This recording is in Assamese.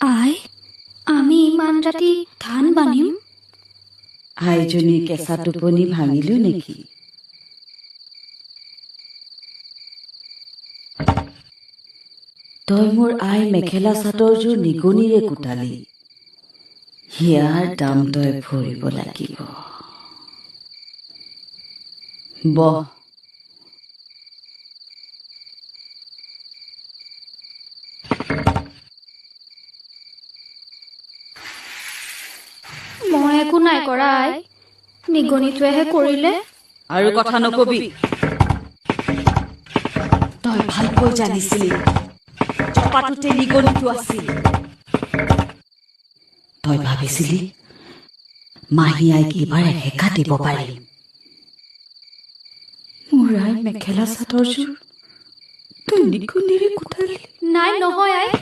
আই আমি ইমান ৰাতি ধান বান্ধিম? আইজনী কেঁচা টোপনি ভাঙিলো নেকি? তই মোৰ আই মেখেলা চাদৰযোৰ নিগনিৰে কোটালি। হিয়াৰ দাম তই ভৰিব লাগিব। বহ মই একো নাই কৰা আই। নিগনিটোৱেহে কৰিলে। আৰু কথা নকবি। তই ভালকৈ জানিছিলি। চপাটোতে নিগনিটো আছিল। তই ভাবিছিলি মাহী আইক এইবাৰ এহেকা দিব পাৰিম। মোৰ আই মেখেলা চাদৰযোৰ তই নিগনিৰে কোঠালি। নাই নহয় আই।